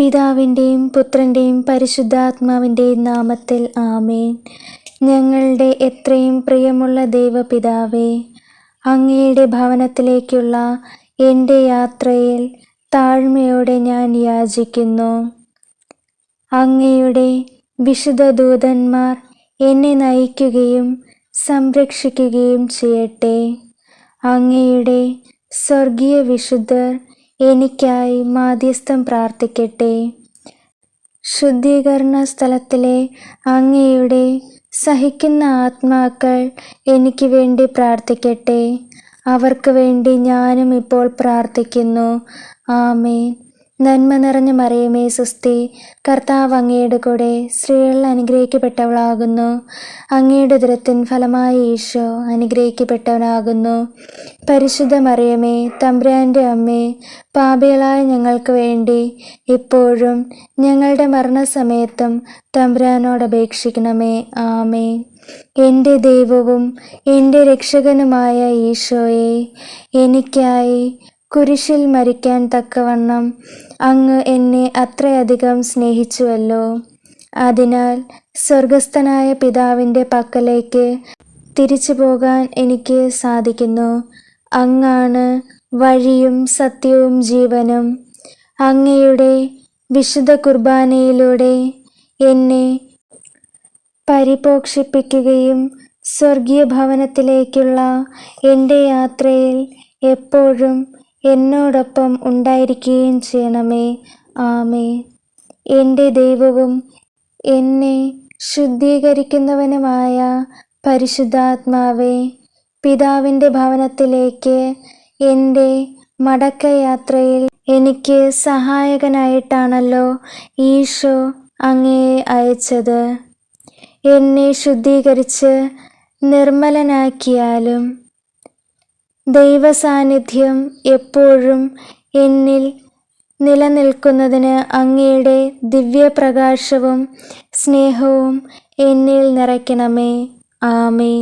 പിതാവിന്റെയും പുത്രന്റെയും പരിശുദ്ധാത്മാവിന്റെയും നാമത്തിൽ ആമേൻ. ഞങ്ങളുടെ എത്രയും പ്രിയമുള്ള ദൈവപിതാവേ അങ്ങയുടെ ഭവനത്തിലേക്കുള്ള എന്റെ യാത്രയിൽ താഴ്മയോടെ ഞാൻ യാചിക്കുന്നു. അങ്ങയുടെ വിശുദ്ധ ദൂതന്മാർ എന്നെ നയിക്കുകയും സംരക്ഷിക്കുകയും ചെയ്യട്ടെ. അങ്ങയുടെ സ്വർഗീയ വിശുദ്ധർ എനിക്കായി മാധ്യസ്ഥം പ്രാർത്ഥിക്കട്ടെ. ശുദ്ധീകരണ സ്ഥലത്തിലെ അങ്ങയുടെ സഹിക്കുന്ന ആത്മാക്കൾ എനിക്ക് വേണ്ടി പ്രാർത്ഥിക്കട്ടെ. അവർക്ക് വേണ്ടി ഞാനും ഇപ്പോൾ പ്രാർത്ഥിക്കുന്നു. ആമേൻ. നന്മ നിറഞ്ഞ മറിയമേ സുസ്തി കർത്താവ് അങ്ങയുടെ കൂടെ സ്ത്രീകൾ അനുഗ്രഹിക്കപ്പെട്ടവളാകുന്നു. അങ്ങയുടെ ദുരത്തിൻ ഫലമായ ഈശോ അനുഗ്രഹിക്കപ്പെട്ടവനാകുന്നു. പരിശുദ്ധ മറിയമേ തമ്പ്രാന്റെ അമ്മേ പാപികളായ ഞങ്ങൾക്ക് വേണ്ടി ഇപ്പോഴും ഞങ്ങളുടെ മരണസമയത്തും തമ്പ്രാനോട് അപേക്ഷിക്കണമേ. ആമേ എന്റെ ദൈവവും എന്റെ രക്ഷകനുമായ ഈശോയെ എനിക്കായി കുരിശിൽ മരിക്കാൻ തക്കവണ്ണം അങ്ങ് എന്നെ അത്രയധികം സ്നേഹിച്ചുവല്ലോ. അതിനാൽ സ്വർഗസ്ഥനായ പിതാവിന്റെ പക്കലേക്ക് തിരിച്ചു പോകാൻ എനിക്ക് സാധിക്കുന്നു. അങ്ങാണ് വഴിയും സത്യവും ജീവനും. അങ്ങയുടെ വിശുദ്ധ കുർബാനയിലൂടെ എന്നെ പരിപോഷിപ്പിക്കുകയും സ്വർഗീയ ഭവനത്തിലേക്കുള്ള എന്റെ യാത്രയിൽ എപ്പോഴും എന്നോടൊപ്പം ഉണ്ടായിരിക്കുകയും ചെയ്യണമേ. ആമേ. എന്റെ ദൈവവും എന്നെ ശുദ്ധീകരിക്കുന്നവനുമായ പരിശുദ്ധാത്മാവേ പിതാവിന്റെ ഭവനത്തിലേക്ക് എന്റെ മടക്കയാത്രയിൽ എനിക്ക് സഹായകനായിട്ടാണല്ലോ ഈശോ അങ്ങയെ അയച്ചത്. എന്നെ ശുദ്ധീകരിച്ച് നിർമ്മലനാക്കിയാലും ദൈവസാന്നിധ്യം എപ്പോഴും എന്നിൽ നിലനിൽക്കുന്നതിന് അങ്ങയുടെ ദിവ്യപ്രകാശവും സ്നേഹവും എന്നിൽ നിറയ്ക്കണമേ. ആമേ